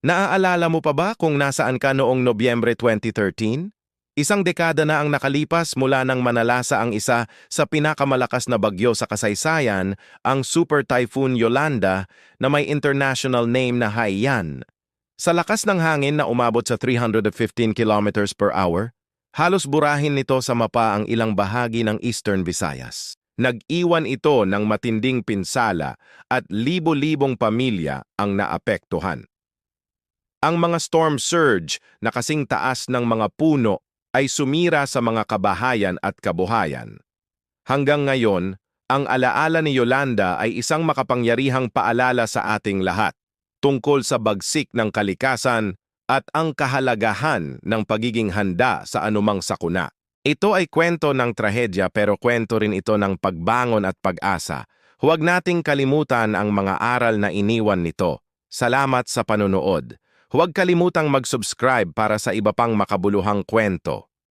Naaalala mo pa ba kung nasaan ka noong Nobyembre 2013? Isang dekada na ang nakalipas mula nang manalasa ang isa sa pinakamalakas na bagyo sa kasaysayan, ang Super Typhoon Yolanda na may international name na Haiyan. Sa lakas ng hangin na umabot sa 315 kilometers per hour, halos burahin nito sa mapa ang ilang bahagi ng Eastern Visayas. Nag-iwan ito ng matinding pinsala at libo-libong pamilya ang naapektuhan. Ang mga storm surge na kasing taas ng mga puno ay sumira sa mga kabahayan at kabuhayan. Hanggang ngayon, ang alaala ni Yolanda ay isang makapangyarihang paalala sa ating lahat tungkol sa bagsik ng kalikasan at ang kahalagahan ng pagiging handa sa anumang sakuna. Ito ay kwento ng trahedya pero kwento rin ito ng pagbangon at pag-asa. Huwag nating kalimutan ang mga aral na iniwan nito. Salamat sa panonood. Huwag kalimutang mag-subscribe para sa iba pang makabuluhang kwento.